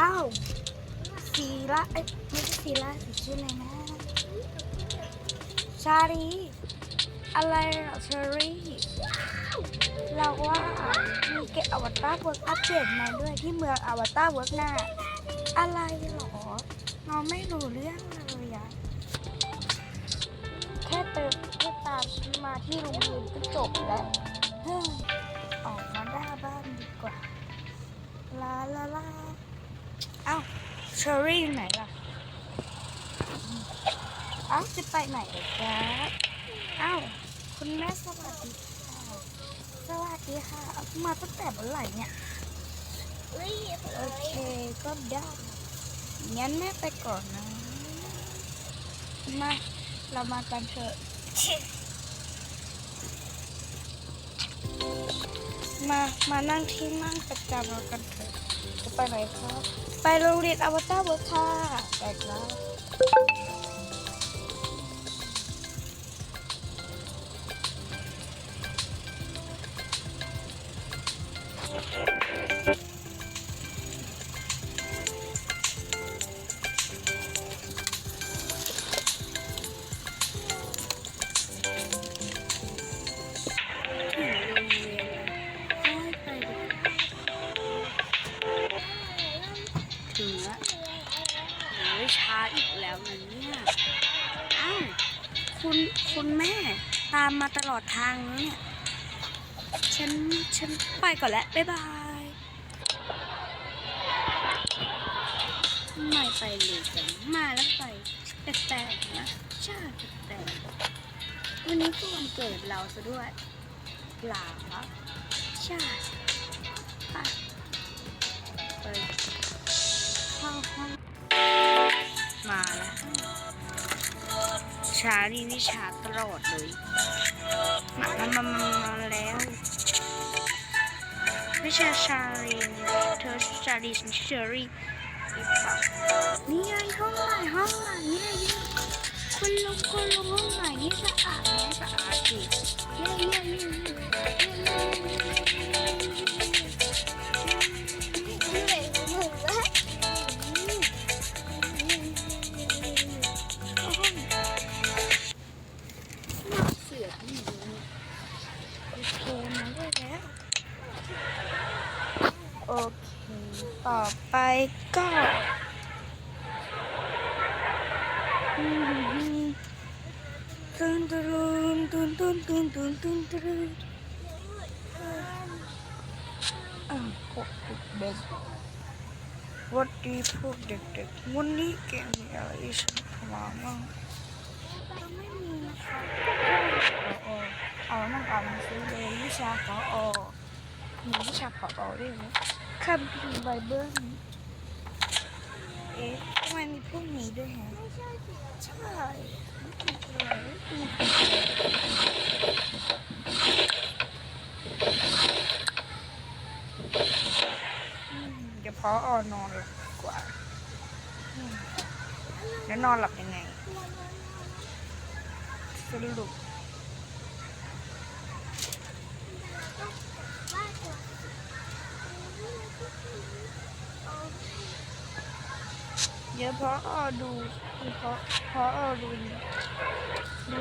อ้าวสีละเอ้ยไม่ใช่สีละสีชื่ออะไรนะ ชาลีอะไรเหรอเชอรี่เราว่ามีเกตอวตารเวิร์กอัปเดตมาด้วยที่เมืองอวตารเวิร์กหน้า อะไรเหรอเราไม่รู้เรื่องเลยอะแค่เติมแค่ตามฉันมาที่โรงเรียนก็จบแล้วออกมาหน้าบ้านดีกว่า ลาลาลา อ้าเชอรี่อยู่ไหนล่ะอ้าจะไปไหนเหรอจ๊ะเอ้าคุณแม่สวัสดีค่ะสวัสดีค่ะเอามาตั้งแต่เมื่อไหร่เนี่ยโอเคก็ได้งั้นแม่ไปก่อนนะมาเรามากันเถอะมา มานั่งที่นั่งประจำเรากันเถอะจะไปไหนครับ ไปโรงเรียนอวตารเวิร์คค่ะแปครับถึ คุณแม่ ตามมาตลอดทางเนี่ย ฉัน ฉันไปก่อนแล้ว บ๊ายบายไม่ไปเลยกันมาแล้วไปแปลกๆนะใช่แปลกวันนี้ก็วันเกิดเราซะด้วยเปล่าครับช่ไป ช้านี่นี่ช้าตลอดเลยมามามามาแล้วไม่ใช่ชาลีนเธอชาลีนเชอรี่นี่ไงห้องใหม่ห้องใหม่เนี่ยคุณลงคุณลงห้องใหม่นี่สะอาดไหมสะอาดดิเย้เย้เย้เย้ โอเค ต่อไปก็ตุนตุนตุนตุนตุนตุนตุนตุนอะพวกเด็กๆวัดดีพวกเด็กๆวันนี้แกมีอะไรให้ฉันทำบ้างก็ไม่มีนะคะเอานั่งอ่านหนังสือเลยวิชาพออมีวิชาพอด้วยไหม คัมภีร์ไบเบิลเอ๊ะทำไมมีพวกนี้ด้วยฮะใช่อืมเดี๋ยวพออนอนหลับกว่า แล้วนอนหลับยังไง สรุป เยอะเพราะดูเพราะเพราะดูดู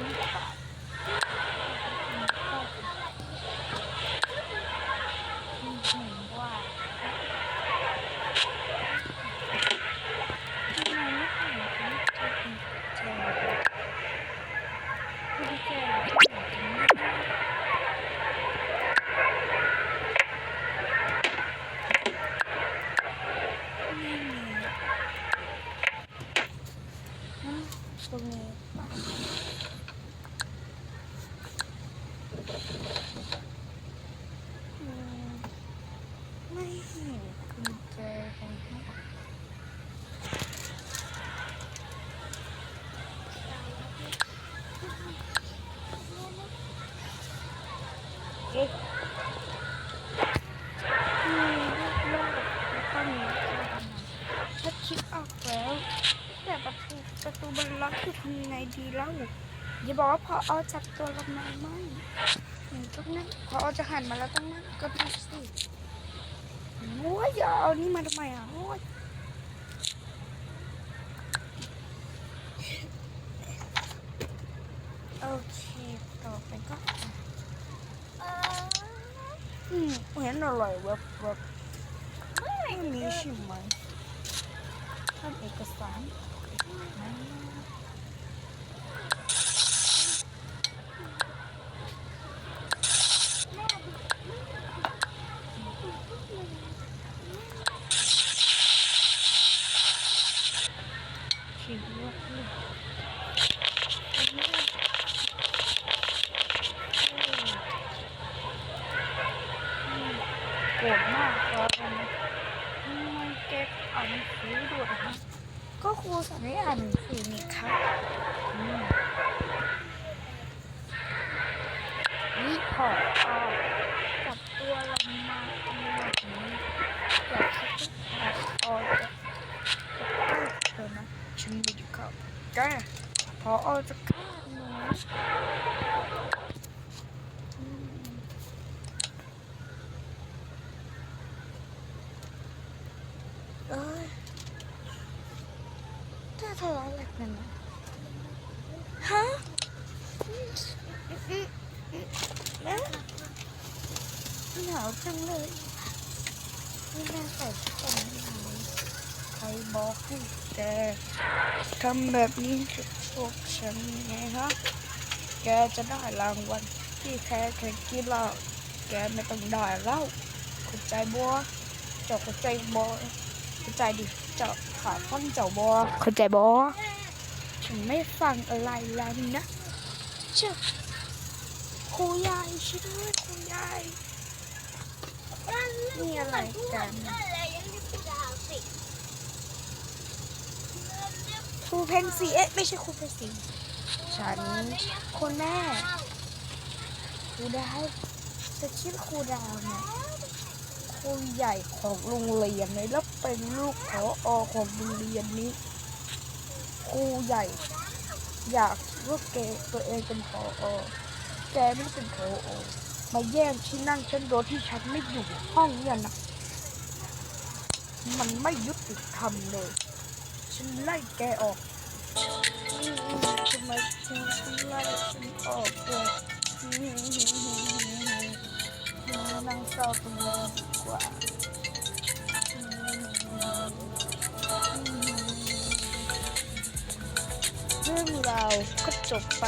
ประตูบนล็อกคือทำยังไงดีเล่าอย่าบอกว่าพอเอาจับตัวเราไม่ไม่หนูตรงนั้นพอเอาจะหันมาแล้วต้องนั่งก็ะดูกสิโอ้ยาเอานี่มาทำไมอะโอ้ยโอเคต่อไปก็อืมเห็นอร่อยแบบแบบไม่มีใช่ไหมทำเอกสาร ปวดมากเลยทำไมเก็บเอามัซื้อด้วย ก็ครูสอนให้อ่านหนังสือนี่ครับนี่พอบตัวเรามาทำแบบนี้อยากให้พอจะจะฆ่าเธอนะฉันไม่ได้ฆ่าแกพอจะฆ่าหนูอืม เอ้ยถ้าทะเลาะแบบนั้นนะฮะอืมอืมอืมนะ หนาวจังเลยไม่น่าใส่ชุดแบบนี้เลยใครบอกให้แกทำแบบนี้กับพวกฉันไงฮะ แกจะได้รางวัลที่แพ้แข่งกีฬาแกไม่ต้องได้แล้วเข้าใจบัวเจ้าเข้าใจบัวเข้าใจดิเจ้าขาฟังเจ้าบอเข้าใจบอฉันไม่ฟังอะไรแล้วนะเจ้าครูยายช่วยด้วยครูยาย มีอะไรกันอะไรยังไม่พูดาวสิครูเพนสีเอ๊ะไม่ใช่ครูเพนสีฉันคุณแม่ครูไดาวจะชื่อครูดาวเนี่ยครูใหญ่ของโรงเรียนเลยแล้วเป็นลูกขออของโรงเรียนนี้ครูใหญ่ อยากว่าแกตัวเองเป็นพออแกไม่เป็นพออ มาแย่งที่นั่งฉันโดยที่ฉันไม่อยู่ห้องเนี่ยนะมันไม่ยุติธรรมเลย ฉันไล่แกออกอืมทำไมฉันไล่ฉันออกเลยมานั่งเศร้าตรงนี้ดีกว่าเรื่องราวก็จบไป